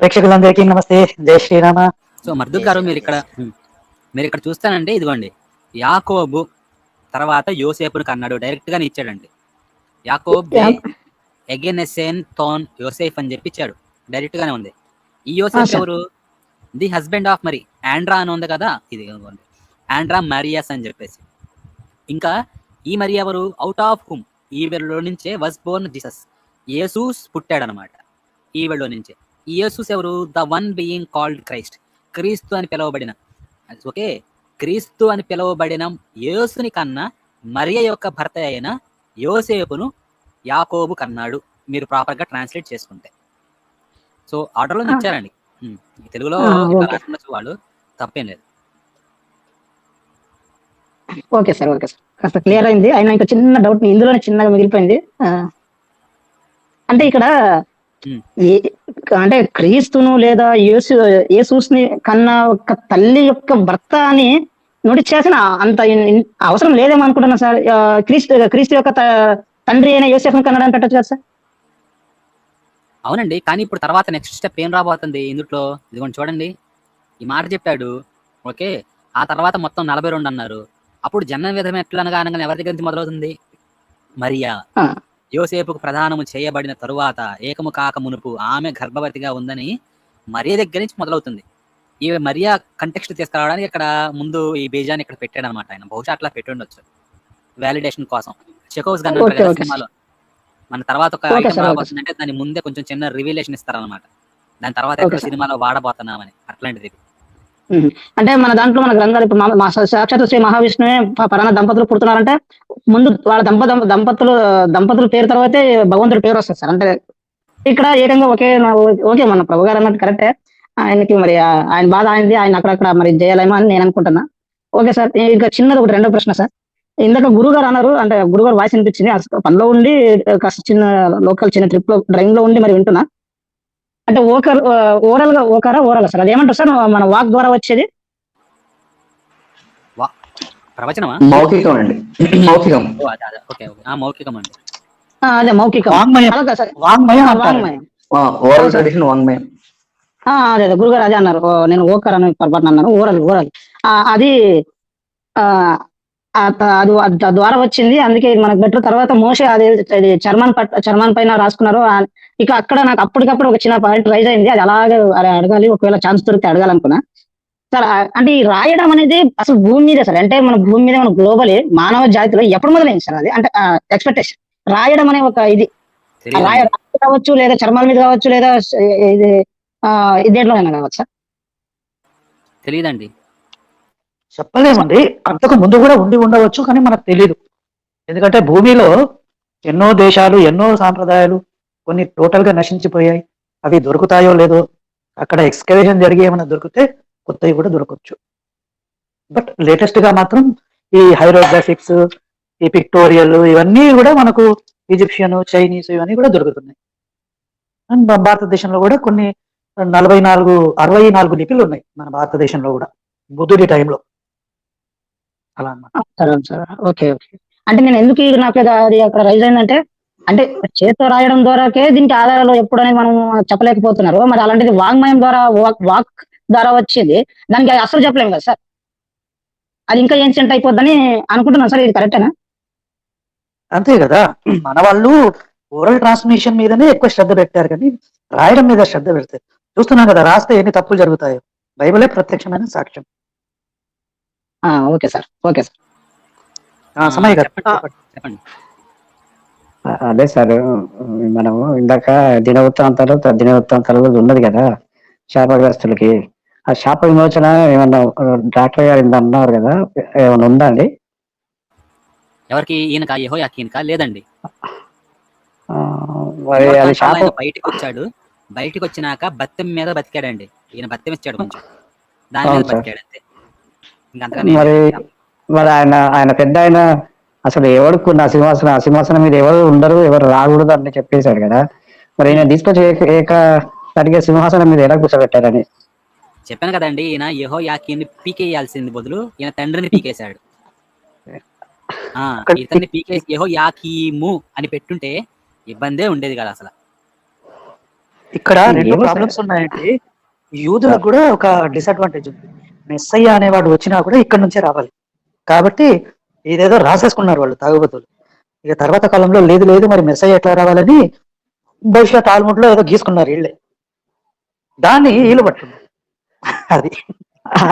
ప్రేక్షకులందరికీ నమస్తే. జై శ్రీరామ. సో మర్దుక్ గారు మీరు ఇక్కడ మీరు ఇక్కడ చూస్తానండి ఇదిగోండి. యాకోబు తర్వాత యోసేపును కన్నాడు. డైరెక్ట్ గానే ఇచ్చాడండి. యాకోబ్ ఎగెనెసెన్ థోన్ యోసేఫ్ అని చెప్పి ఇచ్చాడు. డైరెక్ట్ గానే ఉంది. ఈ యోసేఫ్. ఎవరు? ది హస్బెండ్ ఆఫ్ మరి ఆండ్రా అని ఉంది కదా? ఇది ఇదిగోండి. ఆండ్రా మరియాస్ అని చెప్పేసి. ఇంకా ఈ మరి ఎవరు? అవుట్ ఆఫ్ హుమ్. ఈవిడలో నుంచే వస్ బోర్న్ జీసస్ యేసూస్ పుట్టాడు అనమాట ఈవిడలో నుంచే. యేసూస్ ఎవరు? The one being called Christ. క్రీస్తు అని పిలువబడిన. ఓకే? క్రీస్తు అని పిలువబడిన యేసుని కన్నా మరియ యొక్క భర్త అయిన యోసేపును యాకోబు కన్నాడు. మీరు ప్రాపర్గా ట్రాన్స్లేట్ చేసుకుంటే. సో ఆర్డర్లో. ఇచ్చారండి తెలుగులో వాళ్ళు తప్పేం లేదు. Okay sir okay sir. కాస్త క్లియర్ అయింది. అయినా ఇంకా చిన్న డౌట్ ఇందులోనే చిన్నగా మిగిలిపోయింది. అంటే ఇక్కడ అంటే క్రీస్తును లేదా యేసు యేసూస్ని కన్నా ఒక తల్లి యొక్క భర్త అని నోటీస్ చేసిన అంత అవసరం లేదేమో అనుకుంటున్నా సార్ క్రీస్తు క్రీస్తు యొక్క తండ్రి అయిన యోసేఫ్ని కన్నడానికి పెట్టచ్చు కదా సార్? అవునండి కానీ ఇప్పుడు తర్వాత నెక్స్ట్ స్టెప్ ఏం రాబోతుంది ఇందులో ఇదిగోండి చూడండి. ఈ మాట చెప్పాడు. ఓకే ఆ తర్వాత మొత్తం నలభై రెండు అన్నారు. అప్పుడు జన్మ విధం ఎట్లా అనగా అనగానే ఎవరి దగ్గర నుంచి మొదలవుతుంది? మరియా. యోసేపుకు ప్రధానము చేయబడిన తరువాత ఏకము కాక మునుపు ఆమె గర్భవతిగా ఉందని మరియ దగ్గర నుంచి మొదలవుతుంది. ఈ మరియా కంటెక్స్ట్ తీసుకురావడానికి ఇక్కడ ముందు ఈ బీజాన్ని ఇక్కడ పెట్టాడు అనమాట ఆయన. బహుశా అట్లా పెట్టి ఉండొచ్చు వ్యాలిడేషన్ కోసం చెకోస్ గన్. సినిమాలో మన తర్వాత ఒక రాబోతుందంటే దాని ముందే కొంచెం చిన్న రివీలేషన్ ఇస్తారనమాట. దాని తర్వాత. సినిమాలో వాడబోతున్నామని అట్లాంటిది. అంటే మన దాంట్లో మన గ్రంథాలు ఇప్పుడు మా- సాక్షాత్ శ్రీ మహావిష్ణువే పరాణ దంపతులు పుడుతున్నారంటే ముందు వాళ్ళ దంప దంప- దంపతులు పేరు తర్వాతే భగవంతుడి పేరు వస్తుంది సార్. అంటే ఇక్కడ ఏ విధంగా ఒకే ఓకే మన ప్రభు గారు అన్నట్టు కరెక్టే. ఆయనకి మరి ఆయన బాధ ఆయనది ఆయన అక్కడక్కడ మరి చేయాలేమో అని నేను అనుకుంటున్నా. ఓకే సార్ ఇంకా చిన్నది ఒకటి రెండో ప్రశ్న సార్. ఇందాక గురువు గారు అన్నారు అంటే గురుగారు వాయిస్ అనిపించింది అసలు పనిలో ఉండి కాస్త చిన్న లోకల్ చిన్న ట్రిప్లో డ్రైవింగ్లో ఉండి మరి వింటున్నా. అంటే ఓకర్ ఓరల్గా ఓకరా ఓరల్ సార్? అదేమంటారు సార్? మన వాక్ ద్వారా వచ్చేది? ప్రవచనమా? మౌఖికం అండి మౌఖికం. ఓ, అదే, అదే. Okay okay. ఆ మౌఖికం అండి అదే మౌఖికం. వాంగ్మయం. అలాగా సార్? వాంగ్మయం ఆ, అంటారు. వాంగ్మయం. ఓరల్ ట్రెడిషన్ వాంగ్మయం. ఆ, అదే అదే. గురుగారు అదే అన్నారు. నేను ఓకర్ అని పొరపాటున అన్నాను ఓరల్ ఓరల్. అది అది ద్వారా వచ్చింది. అందుకే ఇది మనకు బెటర్. తర్వాత మోసే అది చర్మన్ పట్ చర్మన్ పైన రాసుకున్నారు. ఇక అక్కడ నాకు అప్పటికప్పుడు ఒక చిన్న పాయింట్ రైజ్ అయింది. అది అలాగే అడగాలి. ఒకవేళ ఛాన్స్ దొరికితే అడగాలనుకున్నా. సార్ అంటే ఈ రాయడం అనేది అసలు భూమి మీద సార్. అంటే మన భూమి మీద మన గ్లోబలీ మానవ జాతిలో ఎప్పుడు మొదలైంది సార్ అది? అంటే ఎక్స్పెక్టేషన్ రాయడం అనే ఒక ఇది. రాయ కావచ్చు లేదా చర్మాల మీద కావచ్చు లేదా ఇది ఇదేంట్లోనైనా కావచ్చు సార్? తెలియదండి. చెప్పలేమండి. అంతకు ముందు కూడా ఉండి ఉండవచ్చు కానీ మనకు తెలియదు ఎందుకంటే భూమిలో ఎన్నో దేశాలు ఎన్నో సాంప్రదాయాలు కొన్ని టోటల్గా నశించిపోయాయి. అవి దొరుకుతాయో లేదో అక్కడ ఎక్స్కవేషన్ జరిగి ఏమైనా దొరికితే కొత్తవి కూడా దొరకవచ్చు బట్ లేటెస్ట్గా మాత్రం ఈ హైరోగ్రాఫిక్స్ ఈ పిక్టోరియల్ ఇవన్నీ కూడా మనకు ఈజిప్షియన్ చైనీస్ ఇవన్నీ కూడా దొరుకుతున్నాయి. అండ్ మన భారతదేశంలో కూడా కొన్ని నలభై నాలుగు అరవై నాలుగు లిపిలు ఉన్నాయి మన భారతదేశంలో కూడా. బుద్ధుడి టైంలో. అలా అన్నమాట. సరే సార్. Okay okay. అంటే నేను ఎందుకు నాకు అది అక్కడ రైజ్ అయిందంటే అంటే చేతితో రాయడం ద్వారాకే దీనికి ఆధారాలు ఎప్పుడనేది మనం చెప్పలేకపోతున్నారు. మరి అలాంటిది వాంగ్మయం ద్వారా వాక్ వాక్ ద్వారా వచ్చింది. దానికి అసలు చెప్పలేము కదా సార్. అది ఇంకా ఏన్షియంట్ అయిపోద్దని అనుకుంటున్నాను సార్ ఇది కరెక్టేనా అంతే కదా. మన వాళ్ళు ఓరల్ ట్రాన్స్మిషన్ మీదనే ఎక్కువ శ్రద్ధ పెట్టారు కానీ రాయడం మీద శ్రద్ధ పెడతారు. చూస్తున్నాం కదా రాస్తే ఎన్ని తప్పులు జరుగుతాయో. బైబిలే ప్రత్యక్షమైన సాక్ష్యం. Okay sir. Okay sir. ఆ, సమయ గారు చెప్పండి అదే సార్ మనము ఇందాక దినవృత్తాంతాలు త- దినవృత్తాంతాలు ఉన్నది కదా శాపగ్రస్తులకి. ఆ శాప విమోచన ఏమన్నా డాక్టర్ గారు ఇంత అన్నారు కదా ఏమన్నా ఉందా అండి? ఎవరికి? ఈయనక? యహో ఈయనక లేదండి. ఆ, మరి అది శాపం బయటికి వచ్చాడు బయటికి వచ్చినాక బత్తెం మీద బతికాడండి. ఈయన బత్తెం ఇచ్చాడు కొంచెం దాని మీద. బతికాడు అంతే మరి. మరి ఆయన ఆయన పెద్ద ఆయన అసలు ఎవరికి ఉన్న సింహాసనం ఆ సింహాసనం మీద ఎవరు ఉండరు ఎవరు రాకూడదు అని చెప్పేశాడు కదా. మరి ఈయన తీసుకొచ్చి ఏక- సరిగ్గా సింహాసనం మీద ఎలా కూర్చోబెట్టారని? చెప్పాను కదండి ఈయన యహో యాకీని పీకేయాల్సింది బదులు ఈయన తండ్రిని పీకేశాడు. ఆ ఇతన్ని పీకే యహో యాకీము అని పెట్టుంటే ఇబ్బందే ఉండేది కదా అసలు. ఇక్కడ రెండు. ప్రాబ్లమ్స్ ఉన్నాయండి. యూదులకు కూడా ఒక డిసడ్వాంటేజ్ ఉంది. మెస్సయ్య అనేవాడు వచ్చినా కూడా ఇక్కడ నుంచే రావాలి. కాబట్టి ఇదేదో రాసేసుకున్నారు వాళ్ళు తాగుబోతులు. ఇక తర్వాత కాలంలో లేదు లేదు మరి మెస్సయ్య ఎట్లా రావాలని బహుశా టాల్ముడ్లో ఏదో గీసుకున్నారు వీళ్ళే. దాన్ని వీళ్ళు పట్టుకున్నారు. అది.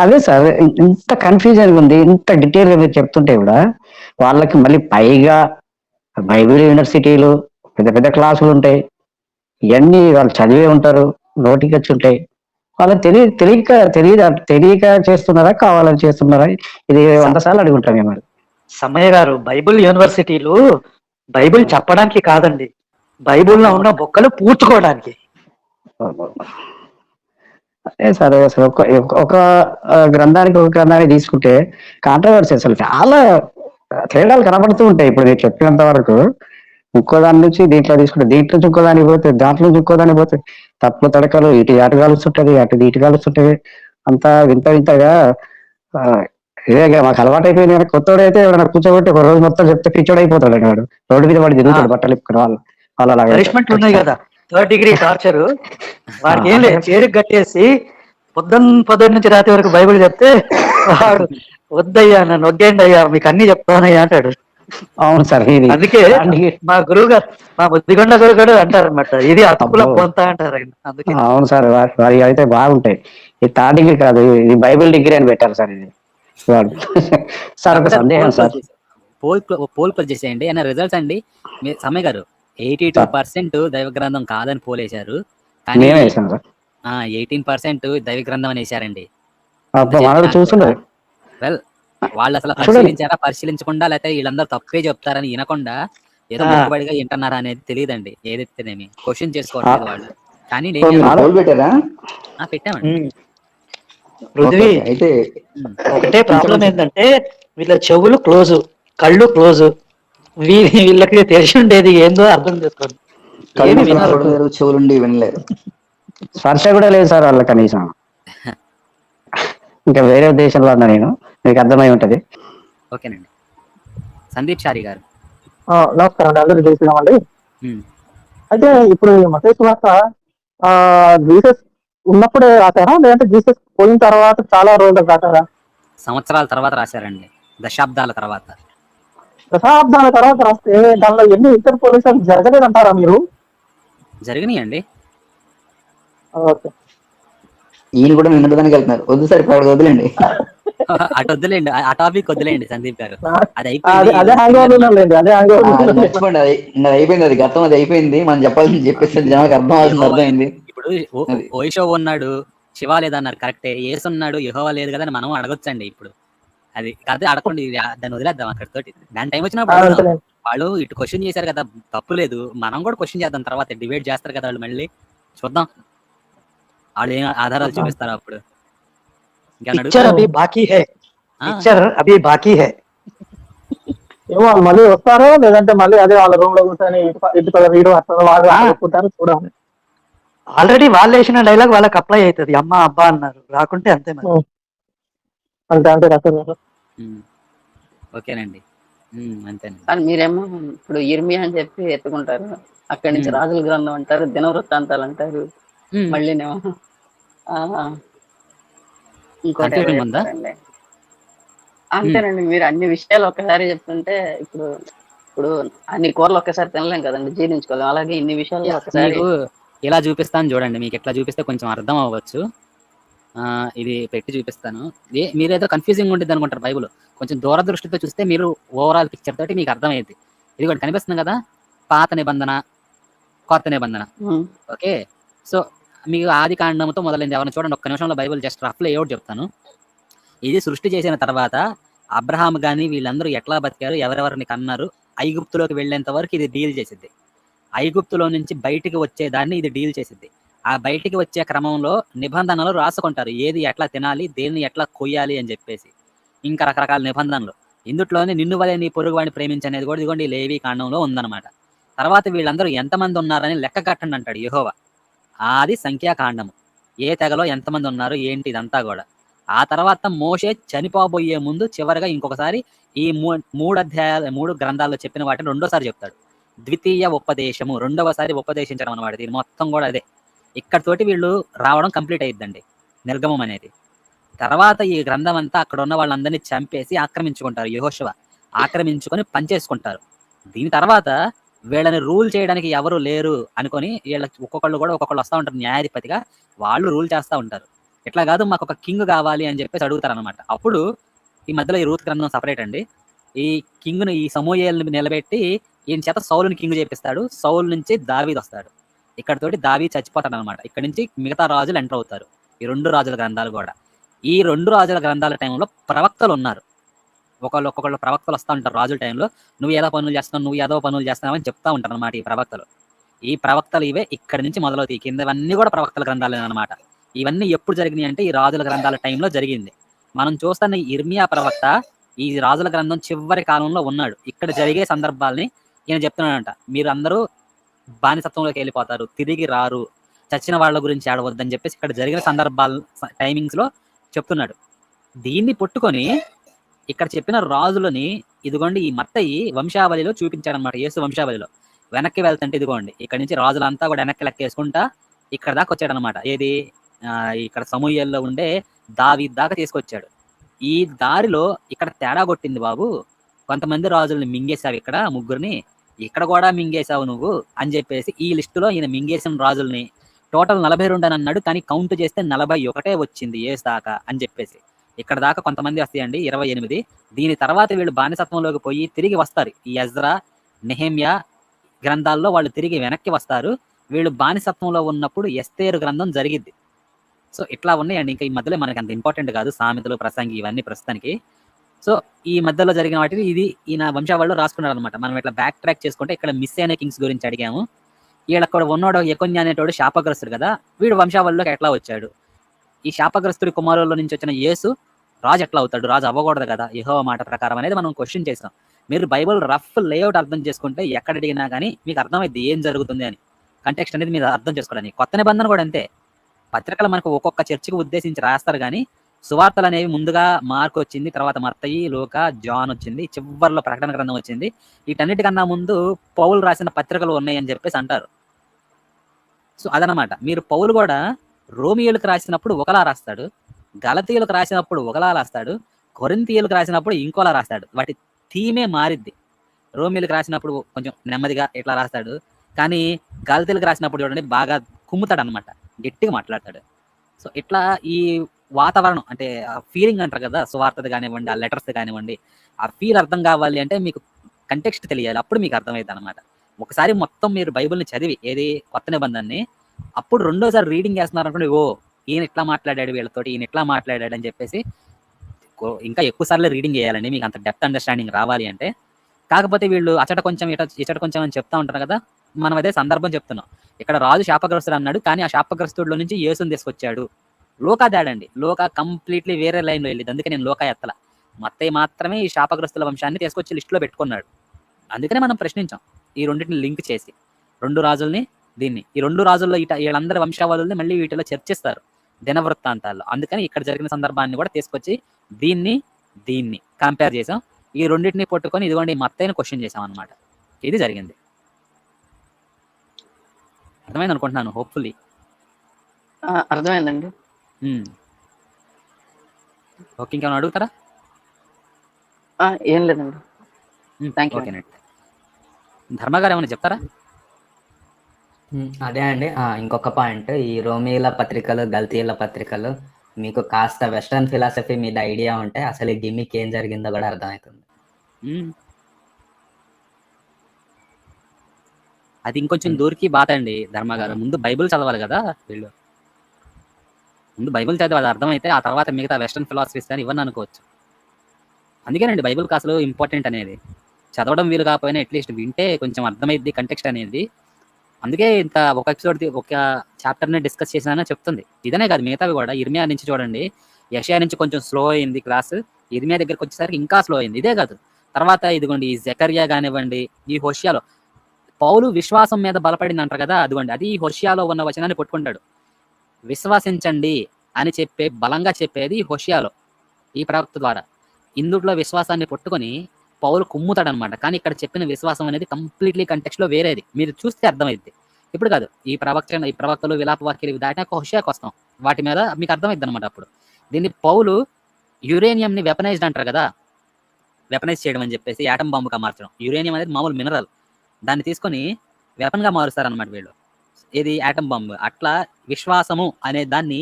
అదే సార్ ఇంత కన్ఫ్యూజన్ ఉంది ఇంత డీటెయిల్గా మీరు చెప్తుంటే కూడా వాళ్ళకి మళ్ళీ పైగా బైబిల్ యూనివర్సిటీలు పెద్ద పెద్ద క్లాసులు ఉంటాయి. ఇవన్నీ వాళ్ళు చదివే ఉంటారు నోటికి వచ్చి ఉంటాయి. వాళ్ళకి తెలియ తెలియక తెలియక తెలియక చేస్తున్నారా కావాలని చేస్తున్నారా? ఇది వంద సార్లు అడుగుంటాం మేము. సమయ్య గారు బైబిల్ యూనివర్సిటీలు బైబిల్ చెప్పడానికి కాదండి. బైబిల్లో ఉన్న బొక్కలు పూడ్చుకోవడానికి. అదే సార్ అసలు ఒక ఒక గ్రంథానికి ఒక గ్రంథాన్ని తీసుకుంటే కాంట్రవర్సీ అసలు చాలా తేడాలు కనబడుతూ ఉంటాయి. ఇప్పుడు నేను చెప్పినంత వరకు ఇంకో దాని నుంచి దీంట్లో తీసుకుంటే దీంట్లో నుంచి ఇంకో దానికి పోతే దాంట్లో నుంచి ఇంకో దానికి పోతే తప్పు తడకలు ఇటు అటు కలుస్తుంటది అటు ఇటు కలుస్తుంటది. అంతా వింత వింతగా ఇదే మాకు అలవాటు అయిపోయింది కొత్తోడైతే ఎవరైనా కూర్చోబెట్టి ఒక రోజు మొత్తం చెప్తే పిచ్చోడు అయిపోతాడు వాడు రోడ్డు మీద వాడు తిరుగుతాడు బట్టలు ఇప్పుకుని వాళ్ళు వాళ్ళు ఉన్నాయి కదా. Third degree torture. వాడికి ఏం లేదు చేరుకు కట్టేసి పొద్దున్న పొద్దున్న నుంచి రాత్రి వరకు బైబిల్ చెప్తే వాడు వద్దయ్యా నన్ను వద్దేండి అయ్యా మీకు అన్ని చెప్తానయ్యా అంటాడు. అవును సార్ ఇది అందుకే మా గురువు గారు మా బుద్ధిగొండ గురువు గారు అంటారు అనమాట ఇది అబ్బో. పొంత అంటారు అందుకే. అవును సార్ వారి అయితే బాగుంటాయి. ఇది థర్డ్ డిగ్రీ కాదు ఇది బైబిల్ డిగ్రీ అని పెట్టారు సార్ ఇది. సార్ ఒక సందేహం సార్. పోల్ పోల్ క్లోజ్ చేసేయండి అయినా రిజల్ట్స్ అండి? మీ- సమయ్ గారు ఎయిటీ టూ పర్సెంట్ దైవ గ్రంథం కాదని పోలేశారు కానీ ఎయిటీన్ పర్సెంట్ దైవ గ్రంథం అని వేశారండి. వెల్ వాళ్ళు అసలు. పరిశీలించారా? పరిశీలించకుండా లేకపోతే వీళ్ళందరూ తప్పే చెప్తారని వినకుండా ఏదో. మొక్కుబడిగా వింటున్నారా అనేది తెలియదండి. ఏదైతేనేమి? క్వశ్చన్ చేసుకోవట్లేదు వాళ్ళు. కానీ పెట్టామండి. పృథ్వీ అయితే. ఒకటే ప్రాబ్లం ఏంటంటే వీళ్ళ చెవులు క్లోజ్ కళ్ళు క్లోజ్. వీళ్ళకి తెలిసి ఉండేది ఏందో అర్థం చేసుకోండి. చెవులుండి వినలేరు. స్పర్శ కూడా లేదు సార్ వాళ్ళ కనీసం. ఇంకా వేరే దేశంలో ఉన్నా నేను. మీకు అర్థమై ఉంటది. ఓకేనండి. సందీప్ షారి గారు. ఆ, నమస్కారం అండి. అందరూ చేసినామండి. అయితే ఇప్పుడు ఈ మతేసు వార్త ఆ జీసస్ ఉన్నప్పుడే రాశారా? లేదంటే జీసస్ పోయిన తర్వాత చాలా రోజులకు రాశారా? సంవత్సరాల తర్వాత రాశారండి. దశాబ్దాల తర్వాత. దశాబ్దాల తర్వాత రాస్తే దానిలో ఎన్ని ఇంటర్పోలేషన్ జరగలేదంటారా మీరు? జరిగినాయండి. ఓకే. ఈయన కూడా నిన్నదానికి వెళ్తున్నారు. వద్దు సార్ ఇప్పుడు వదిలేండి. అటు వద్దులేండి ఆ- టాపిక్ వద్దులేండి సందీప్ గారు. అది అయిపోయింది. అదే అయిపోయింది గతం అది అయిపోయింది మనం చెప్పాల్సింది చెప్పేసి జనాలకు అర్థం అవుతుంది అర్థమైంది. ఇప్పుడు. ఓయిషో ఉన్నాడు శివ లేదన్నారు కరెక్టే. ఏసు ఉన్నాడు యహోవా లేదు కదా అని మనం అడగొచ్చండి ఇప్పుడు. అది అదే అడగండి దాన్ని వదిలేద్దాం అక్కడితోటి. దాని టైం వచ్చినప్పుడు. వాళ్ళు ఇటు క్వశ్చన్ చేశారు కదా తప్పు లేదు. మనం కూడా క్వశ్చన్ చేద్దాం తర్వాత డిబేట్ చేస్తారు కదా వాళ్ళు మళ్ళీ. చూద్దాం. వాళ్ళు ఏం ఆధారాలు చూపిస్తారు అప్పుడు. పిక్చర్? అభి బాకీ హే పిక్చర్ అభి బాకీ హే ఏమో వాళ్ళు మళ్ళీ వస్తారో లేదంటే మళ్ళీ అదే వాళ్ళ రూమ్లో కూర్చొని ఇటు ఇటు పక్క వీడు వస్తారో వాళ్ళు ఆ. అనుకుంటారో చూడాలి. ఆల్రెడీ వాళ్ళు వేసిన డైలాగ్ వాళ్ళకి అప్లై అవుతుంది. అమ్మ అబ్బా అన్నారు. రాకుంటే అంతే మరి. అంతే అంతే రాస్తారు. ఓకేనండి. అంతేనండి. కానీ మీరేమో ఇప్పుడు ఇర్మి అని చెప్పి ఎత్తుకుంటారు. అక్కడి నుంచి. రాజుల గ్రంథం అంటారు దినవృత్తాంతాలు అంటారు. మళ్ళీనేమో ఆ, ఇంకోటి ఉందా? అంతేనండి మీరు అన్ని విషయాలు ఒకసారి చెప్తుంటే ఇప్పుడు ఇప్పుడు అన్ని కూరలు ఒక్కసారి తినలేం కదండి జీర్ణించుకోలేం. అలాగే ఇన్ని విషయాలు ఒకసారి ఇలా చూపిస్తాను చూడండి మీకు ఎట్లా చూపిస్తే కొంచెం అర్థం అవ్వచ్చు. ఇది పెట్టి చూపిస్తాను. మీరేదో కన్ఫ్యూజింగ్ ఉంటుంది అనుకుంటారు బైబుల్. కొంచెం దూరదృష్టితో చూస్తే మీరు ఓవరాల్ పిక్చర్ తోటి మీకు అర్థమయ్యేది ఇది కూడా కనిపిస్తుంది కదా? పాత నిబంధన కొత్త నిబంధన. ఓకే? సో మీకు ఆది కాండంతో మొదలైంది. ఎవరైనా చూడండి ఒక్క నిమిషంలో బైబిల్ జస్ట్ రఫ్లో ఏవో చెప్తాను. ఇది సృష్టి చేసిన తర్వాత అబ్రహాం కానీ వీళ్ళందరూ ఎట్లా బతికారు ఎవరెవరిని కన్నారు ఐగుప్తులోకి వెళ్ళేంత వరకు ఇది డీల్ చేసిద్ది. ఐగుప్తులో నుంచి బయటికి వచ్చేదాన్ని ఇది డీల్ చేసిద్ది. ఆ బయటికి వచ్చే క్రమంలో నిబంధనలు రాసుకుంటారు. ఏది ఎట్లా తినాలి దేన్ని ఎట్లా కొయ్యాలి అని చెప్పేసి. ఇంకా రకరకాల నిబంధనలు. ఇందుట్లోనే నిన్ను వలె నీ పొరుగు వాడిని ప్రేమించనేది కూడా ఇదిగోండి లేవి కాండంలో ఉందన్నమాట. తర్వాత వీళ్ళందరూ ఎంతమంది ఉన్నారని లెక్క కట్టండి అంటాడు యహోవా. అది సంఖ్యాకాండము. ఏ తెగలో ఎంతమంది ఉన్నారు ఏంటి ఇదంతా కూడా ఆ తర్వాత మోషే చనిపోబోయే ముందు చివరిగా ఇంకొకసారి ఈ మూడు అధ్యాయాలు మూడు గ్రంథాల్లో చెప్పిన వాటిని రెండోసారి చెప్తాడు. ద్వితీయ ఉపదేశము రెండవసారి ఉపదేశించడం అనమాట దీని మొత్తం కూడా అదే. ఇక్కడతోటి వీళ్ళు రావడం కంప్లీట్ అయ్యిద్దండి నిర్గమం అనేది. తర్వాత ఈ గ్రంథం అంతా అక్కడ ఉన్న వాళ్ళందరినీ చంపేసి ఆక్రమించుకుంటారు యహోశివ ఆక్రమించుకొని పనిచేసుకుంటారు. దీని తర్వాత వీళ్ళని రూల్ చేయడానికి ఎవరు లేరు అనుకొని వీళ్ళకి ఒక్కొక్కళ్ళు కూడా ఒక్కొక్కళ్ళు వస్తూ ఉంటారు న్యాయాధిపతిగా వాళ్ళు రూల్ చేస్తూ ఉంటారు. ఇట్లా కాదు మాకు ఒక కింగ్ కావాలి అని చెప్పేసి అడుగుతారు అనమాట అప్పుడు ఈ మధ్యలో ఈ రూత్ గ్రంథం సపరేట్ అండి. ఈ కింగ్ను ఈ సమూహాలను నిలబెట్టి ఈయన చేత సౌలుని కింగ్ చేపిస్తాడు. సౌలు నుంచి దావీద్ వస్తాడు. ఇక్కడతోటి దావీ చచ్చిపోతాడు అనమాట ఇక్కడ నుంచి మిగతా రాజులు ఎంటర్ అవుతారు. ఈ రెండు రాజుల గ్రంథాలు కూడా. ఈ రెండు రాజుల గ్రంథాల టైంలో ప్రవక్తలు ఉన్నారు. ఒకళ్ళు ఒక్కొక్కళ్ళు ప్రవక్తలు వస్తూ ఉంటారు రాజుల టైంలో. నువ్వు ఏదో పనులు చేస్తున్నావు నువ్వు ఏదో పనులు చేస్తున్నావు అని చెప్తా ఉంటారు అనమాట ఈ ప్రవక్తలు. ఈ ప్రవక్తలు ఇవే ఇక్కడి నుంచి మొదలవుతాయి. కిందవన్నీ కూడా ప్రవక్తల గ్రంథాలే అనమాట ఇవన్నీ ఎప్పుడు జరిగినాయి అంటే ఈ రాజుల గ్రంథాల టైంలో జరిగింది. మనం చూస్తున్న ఇర్మియా ప్రవక్త ఈ రాజుల గ్రంథం చివరి కాలంలో ఉన్నాడు. ఇక్కడ జరిగే సందర్భాల్ని ఈయన చెప్తున్నాడంట. మీరు అందరూ బానిసత్వంలోకి వెళ్ళిపోతారు. తిరిగి రారు. చచ్చిన వాళ్ళ గురించి ఆడవద్దని చెప్పేసి ఇక్కడ జరిగిన సందర్భాల టైమింగ్స్లో చెప్తున్నాడు. దీన్ని పుట్టుకొని ఇక్కడ చెప్పిన రాజులని ఇదిగోండి ఈ మత్తయి వంశావళిలో చూపించాడనమాట యేసు వంశావళిలో. వెనక్కి వెళ్తుంటే ఇదిగోండి ఇక్కడ నుంచి రాజులంతా కూడా వెనక్కి లెక్కేసుకుంటా ఇక్కడ దాకా వచ్చాడనమాట ఏది? ఇక్కడ సమూహల్లో ఉండే దావి దాకా తీసుకొచ్చాడు. ఈ దారిలో ఇక్కడ తేడా కొట్టింది బాబు. కొంతమంది రాజుల్ని మింగేశావు ఇక్కడ ముగ్గురిని. ఇక్కడ కూడా మింగేశావు నువ్వు అని చెప్పేసి ఈ లిస్టులో ఈయన మింగేసిన రాజుల్ని. టోటల్ నలభై రెండు అని అన్నాడు కానీ కౌంట్ చేస్తే నలభై ఒకటే వచ్చింది ఏ దాకా అని చెప్పేసి. ఇక్కడ దాకా కొంతమంది వస్తాయండి. ఇరవై ఎనిమిది. దీని తర్వాత వీళ్ళు బానిసత్వంలోకి పోయి తిరిగి వస్తారు. ఈ ఎజ్రా నెహేమియా గ్రంథాల్లో వాళ్ళు తిరిగి వెనక్కి వస్తారు. వీళ్ళు బానిసత్వంలో ఉన్నప్పుడు ఎస్తేరు గ్రంథం జరిగిద్ది. సో ఇట్లా ఉన్నాయండి. ఇంకా ఈ మధ్యలో మనకి అంత ఇంపార్టెంట్ కాదు. సామెతలు ప్రసంగి ఇవన్నీ ప్రస్తుతానికి. సో ఈ మధ్యలో జరిగిన వాటిని ఇది ఈయన వంశావళిలో రాసుకున్నారు అనమాట మనం ఇట్లా బ్యాక్ ట్రాక్ చేసుకుంటే ఇక్కడ మిస్ అయిన కింగ్స్ గురించి అడిగాము. వీళ్ళక్కడ అక్కడ ఉన్నోడు ఎకొన్య అనేటోడు శాపగ్రస్తుడు కదా. వీడు వంశావళిలోకి ఎట్లా వచ్చాడు? ఈ శాపగ్రస్తుడి కుమారుల నుంచి వచ్చిన యేసు రాజు ఎట్లా అవుతాడు? రాజు అవ్వకూడదు కదా? యహో మాట ప్రకారం అనేది మనం క్వశ్చన్ చేసాం మీరు బైబుల్ రఫ్ లేఅవుట్ అర్థం చేసుకుంటే ఎక్కడ అడిగినా కానీ మీకు అర్థమైంది ఏం జరుగుతుంది అని. కంటెక్స్ట్ అనేది మీరు అర్థం చేసుకోవడానికి. కొత్త నిబంధన కూడా అంతే. పత్రికలు మనకు ఒక్కొక్క చర్చకు ఉద్దేశించి రాస్తారు కానీ సువార్తలు అనేవి ముందుగా మార్క్ వచ్చింది తర్వాత మత్తయి లోక జాన్ వచ్చింది చివరిలో ప్రకటన గ్రంథం వచ్చింది. వీటన్నిటికన్నా ముందు పౌలు రాసిన పత్రికలు ఉన్నాయని చెప్పేసి అంటారు. సో అదనమాట మీరు పౌలు కూడా రోమియోలకు రాసినప్పుడు ఒకలా రాస్తాడు గలతీయులకు రాసినప్పుడు ఒకలా రాస్తాడు కొరింతీయులకు రాసినప్పుడు ఇంకోలా రాస్తాడు. వాటి థీమే మారిద్ది. రోమియోలకు రాసినప్పుడు కొంచెం నెమ్మదిగా ఇట్లా రాస్తాడు. కానీ గలతీలకు రాసినప్పుడు చూడండి బాగా కుమ్ముతాడు అనమాట గట్టిగా మాట్లాడతాడు. సో ఇట్లా ఈ వాతావరణం అంటే ఫీలింగ్ అంటారు కదా సువార్తది కానివ్వండి ఆ లెటర్స్ కానివ్వండి ఆ ఫీల్ అర్థం కావాలి అంటే మీకు కంటెక్స్ట్ తెలియాలి. అప్పుడు మీకు అర్థమైద్ది అనమాట ఒకసారి మొత్తం మీరు బైబిల్ని చదివి ఏది కొత్త నిబంధనని అప్పుడు రెండోసారి రీడింగ్ చేస్తున్నారు అనుకోండి ఓ ఈయన ఇట్లా మాట్లాడాడు వీళ్ళతోటి ఈయన ఇట్లా మాట్లాడాడు అని చెప్పేసి ఇంకా ఎక్కువ సార్లు రీడింగ్ చేయాలండి మీకు అంత డెప్త్ అండర్స్టాండింగ్ రావాలి అంటే. కాకపోతే వీళ్ళు అచట కొంచెం ఇట ఇచట కొంచెం అని చెప్తా ఉంటారు కదా మనం అదే సందర్భం చెప్తున్నాం. ఇక్కడ రాజు శాపగ్రస్తుడు అన్నాడు కానీ ఆ శాపగ్రస్తుడిలో నుంచి యేసుని తీసుకొచ్చాడు. లోకా దాడండి లోకా కంప్లీట్లీ వేరే లైన్లో వెళ్ళింది అందుకే నేను లోకా ఎత్తల. మత్తయ్య మాత్రమే ఈ శాపగ్రస్తుల వంశాన్ని తీసుకొచ్చి లిస్టులో పెట్టుకున్నాడు. అందుకనే మనం ప్రశ్నించాం ఈ రెండింటిని లింక్ చేసి. రెండు రాజుల్ని దీన్ని. ఈ రెండు రాజుల్లో ఇట వీళ్ళందరి వంశావళుల్ని మళ్ళీ వీటిలో చర్చిస్తారు దినవృత్తాంతాల్లో అందుకని ఇక్కడ జరిగిన సందర్భాన్ని కూడా తీసుకొచ్చి దీన్ని దీన్ని కంపేర్ చేసాం. ఈ రెండింటిని పట్టుకొని ఇదిగోండి మత్తయ్యని క్వశ్చన్ చేసాం అనమాట ఇది జరిగింది. అర్థమైంది అనుకుంటున్నాను హోప్ఫుల్లీ అర్థమైందండి. ఓకే ఇంకేమైనా అడుగుతారా? ఏం లేదండి. Thank you. ఓకేనండి ధర్మ గారు ఏమైనా చెప్తారా? అదే అండి ఆ, ఇంకొక పాయింట్. ఈ రోమిల పత్రికలు గల్తీల పత్రికలు మీకు కాస్త వెస్ట్రన్ ఫిలాసఫీ మీద ఐడియా ఉంటే అసలు ఈ గిమ్మిక్ ఏం జరిగిందో కూడా అర్థమవుతుంది. అది ఇంకొంచెం దూరికి బాత అండి ధర్మ గారు. ముందు బైబిల్ చదవాలి కదా వీళ్ళు. ముందు బైబిల్ చదివి అది అర్థమైతే ఆ తర్వాత మిగతా వెస్ట్రన్ ఫిలాసఫీస్ కానీ ఇవన్నీ అనుకోవచ్చు. అందుకేనండి బైబిల్ కాసులు ఇంపార్టెంట్ అనేది. చదవడం వీలు కాకపోయినా అట్లీస్ట్ వింటే కొంచెం అర్థమైద్ది కంటెక్స్ట్ అనేది. అందుకే ఇంత ఒక ఎపిసోడ్ ఒక చాప్టర్ని డిస్కస్ చేసానని చెప్తుంది. ఇదనే కాదు మిగతావి కూడా. ఇర్మియా నుంచి చూడండి. యషియా నుంచి కొంచెం స్లో అయింది క్లాస్ ఇర్మియా దగ్గరికి వచ్చేసరికి ఇంకా స్లో అయింది. ఇదే కాదు. తర్వాత ఇదిగోండి ఈ జకర్యా కానివ్వండి ఈ హోషియాలో. పౌలు విశ్వాసం మీద బలపడింది అంటారు కదా అదిగోండి. అది ఈ హోషియాలో ఉన్న వచనాన్ని పట్టుకుంటాడు విశ్వసించండి అని చెప్పే బలంగా చెప్పేది హోషియాలో ఈ ప్రవక్త ద్వారా. ఇందుట్లో విశ్వాసాన్ని పట్టుకొని పౌలు కుమ్ముతాడు అనమాట కానీ ఇక్కడ చెప్పిన విశ్వాసం అనేది కంప్లీట్లీ కంటెక్స్ట్లో వేరేది. మీరు చూస్తే అర్థమైంది ఇప్పుడు కాదు ఈ ప్రవక్త ఈ ప్రవక్తలు విలాప వాక్యలు ఇవి దాటినాక హుషియాకి వస్తాం. వాటి మీద మీకు అర్థమైంది అనమాట అప్పుడు. దీన్ని పౌలు యురేనియంని వెపనైజ్డ్ అంటారు కదా? వెపనైజ్ చేయడం అని చెప్పేసి యాటం బాంబుగా మార్చడం. యురేనియం అనేది మామూలు మినరల్ దాన్ని తీసుకొని వెపన్గా మారుస్తారు అనమాట వీళ్ళు. ఇది యాటం బాంబు. అట్లా విశ్వాసము అనే దాన్ని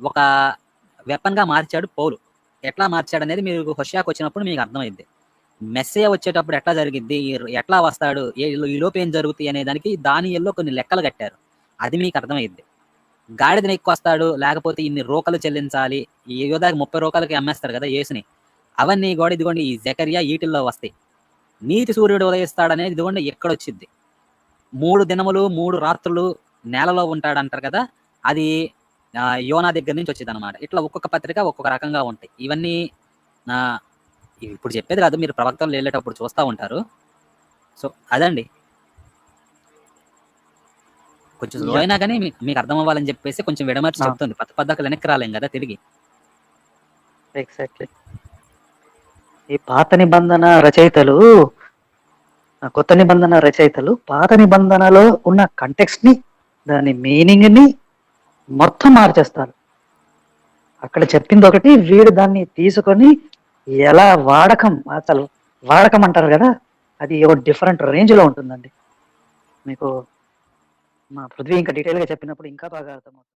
ఒక వెపన్గా మార్చాడు పౌలు. ఎట్లా మార్చాడు అనేది మీరు హుషియాకి వచ్చినప్పుడు మీకు అర్థమైంది మెస్సే వచ్చేటప్పుడు ఎట్లా జరిగింది ఈ- ఎట్లా వస్తాడు? ఈ లోపు ఏం జరుగుతాయి అనే దానికి దాని ఎల్లో కొన్ని లెక్కలు కట్టారు. అది మీకు అర్థమైద్ది. గాడిదని ఎక్కువ వస్తాడు లేకపోతే ఇన్ని రూకలు చెల్లించాలి ఈ యోధాకి ముప్పై రోకలకి అమ్మేస్తారు కదా యేసుని. అవన్నీ కూడా ఇదిగోండి ఈ జకరియా ఈటిల్లో వస్తాయి. నీతి సూర్యుడు ఉదయిస్తాడనేది ఇదిగోండి ఎక్కడ వచ్చింది మూడు దినములు మూడు రాత్రులు నేలలో ఉంటాడంటారు కదా అది యోనా దగ్గర నుంచి వచ్చింది అనమాట ఇట్లా ఒక్కొక్క పత్రిక ఒక్కొక్క రకంగా ఉంటాయి. ఇవన్నీ ఆ, ఇప్పుడు చెప్పేది కాదు మీరు ప్రవక్తలు వెళ్ళేటప్పుడు చూస్తూ ఉంటారు. సో అదండి. కొంచెం స్లో అయినా కానీ మీకు అర్థం అవ్వాలని చెప్పేసి కొంచెం విడమర్చి ఆ. చెప్తుంది. పత్త పద్దకలు వెనక్కి రాలేం కదా తిరిగి. ఎగ్జాక్ట్లీ ఈ పాత నిబంధన రచయితలు కొత్త నిబంధన రచయితలు పాత నిబంధనలో ఉన్న కంటెక్స్ట్ని దాని మీనింగ్ని మొత్తం మార్చేస్తారు. అక్కడ చెప్పింది ఒకటి వీడు దాన్ని తీసుకొని ఎలా వాడకం అసలు వాడకం అంటారు కదా అది ఒక డిఫరెంట్ రేంజ్లో ఉంటుందండి. మీకు మా పృథ్వీ ఇంకా డీటెయిల్గా చెప్పినప్పుడు ఇంకా బాగా అర్థమవుతుంది.